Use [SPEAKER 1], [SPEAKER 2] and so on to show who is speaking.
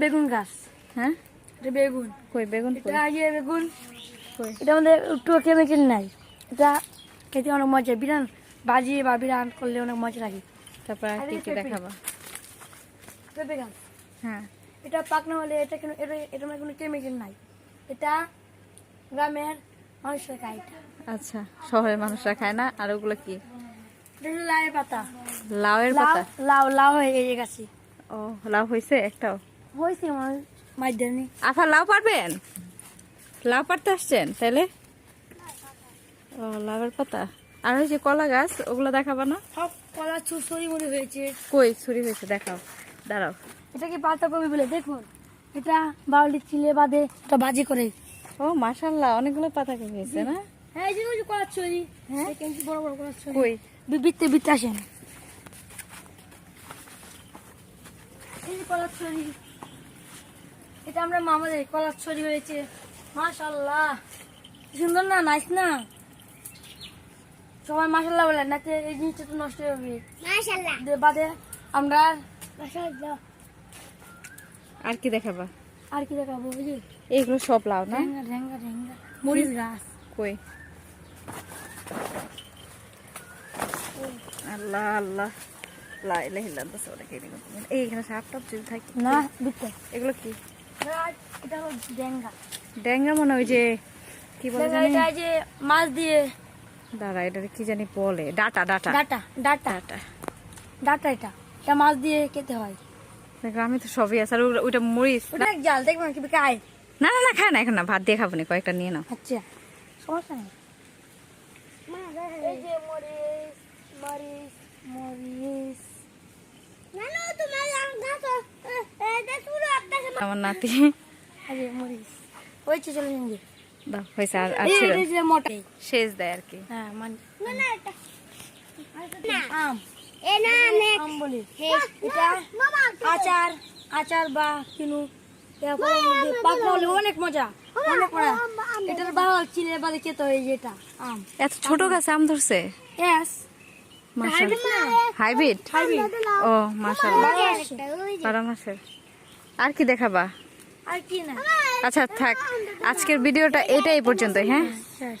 [SPEAKER 1] বেগুন গাছ।
[SPEAKER 2] হ্যাঁ?
[SPEAKER 1] এটা বেগুন।
[SPEAKER 2] কই বেগুন
[SPEAKER 1] এটা বেগুন।
[SPEAKER 2] কই?
[SPEAKER 1] এটা আমাদের একটু কেমিক্যাল নাই। এটা খেতে অনেক মজা। বিরান বাজিয়ে বা বিরান করলে অনেক মজা লাগে।
[SPEAKER 2] তারপর আর কি কি
[SPEAKER 1] পেঁপে। পেঁপে গাছ।
[SPEAKER 2] হ্যাঁ।
[SPEAKER 1] এটা পাকনা হলে এটা কোনো এটা এটা কোনো কেমিক্যাল নাই। এটা গ্রামের মানুষের খায় এটা।
[SPEAKER 2] আচ্ছা শহরের মানুষরা খায় না? আর ওগুলো কি?
[SPEAKER 1] লাউয়ের পাতা।
[SPEAKER 2] লাউয়ের পাতা?
[SPEAKER 1] লাউ লাউ হয়ে গেছে।
[SPEAKER 2] ও লাউ হয়েছে একটাও?
[SPEAKER 1] হয়েছে আমার মাইদানি।
[SPEAKER 2] আফা লাউ পারবেন? লাউ পারতে আসছেন তাহলে ও লাউয়ের পাতা। আর যে কলা গাছ ওগুলো দেখাবা না?
[SPEAKER 1] সব কলা চুরি মনে হয়েছে।
[SPEAKER 2] কই ছুরি হয়েছে? দেখাও। দাঁড়াও।
[SPEAKER 1] এটাকে পাতা কবি বলে? দেখুন। এটা বাউলি চিলে বাদে এটা বাজি করে।
[SPEAKER 2] ও মাশাল্লাহ অনেকগুলো পাতা হয়েছে না?
[SPEAKER 1] হ্যাঁ এই যে ওই যে কলার ছড়ি
[SPEAKER 2] হ্যাঁ?
[SPEAKER 1] কিন্তু বড় বড় কলার ছড়ি
[SPEAKER 2] কই?
[SPEAKER 1] বিত্তে বিত্তে আসেন। এই যে কলার ছড়ি এটা আমরা মামাদের কলার ছড়ি হয়েছে। মাশাল্লাহ সুন্দর না নাইস না? সবাই মাশাল্লাহ বলে না এই জিনিসটা তো নষ্ট হয়ে যাবে। মাশাল্লাহ বাদে আমরা মাশাল্লাহ
[SPEAKER 2] আর কি দেখাবা?
[SPEAKER 1] আর কি দেখাবো যে
[SPEAKER 2] এইগুলো সব লাউ না?
[SPEAKER 1] ঢেঙ্গা ঢেঙ্গা ঢেঙ্গা। মরিচ গাছ।
[SPEAKER 2] কই? আল্লাহ আল্লাহ। মিনাল- সাপ টাপ যদি থাকে
[SPEAKER 1] না
[SPEAKER 2] এগুলো কি? ড্যাঙ্গা মনে হয় ওই যে কি বলে জানি?
[SPEAKER 1] যে মাছ দিয়ে
[SPEAKER 2] দাঁড়া এটা কি জানি বলে? Data data.
[SPEAKER 1] Data data.
[SPEAKER 2] Data.
[SPEAKER 1] Data এটা। এটা মাছ দিয়ে খেতে হয়।
[SPEAKER 2] গ্রামে তো সবই আছে। আর ওইটা মরিচ।
[SPEAKER 1] জাল দেখবেন কি খায়।
[SPEAKER 2] না না না খায় না এখন না ভাত দিয়ে খাব না কয়েকটা নিয়ে নাও।
[SPEAKER 1] আচ্ছা সমস্যা নেই। এই যে মরিচ মরিচ মরিচ।
[SPEAKER 2] আমার নাতি
[SPEAKER 1] এই যে মরিচ ওই যে চলে যান
[SPEAKER 2] দাও হয়েছে আর আর
[SPEAKER 1] এই
[SPEAKER 2] ছিল
[SPEAKER 1] এই যে মোটা।
[SPEAKER 2] শেষ দেয় আর কি।
[SPEAKER 1] হ্যাঁ মানে আম। আম বলি। এটা আচার আচার বা কিনু। এরপর মধ্যে পাকনা হলে অনেক মজা। অনেক মজা। এটার ভালো চিলে বাদে খেতে হয় যেটা আম।
[SPEAKER 2] এত ছোট গাছে আম ধরছে? মাশাআল্লাহ হাইব্রিড। ও মাশাআল্লাহ বারো মাসের আর কি দেখাবা?
[SPEAKER 1] আর কি না?
[SPEAKER 2] আচ্ছা থাক। আজকের ভিডিওটা এটাই পর্যন্ত হ্যাঁ
[SPEAKER 1] শেষ।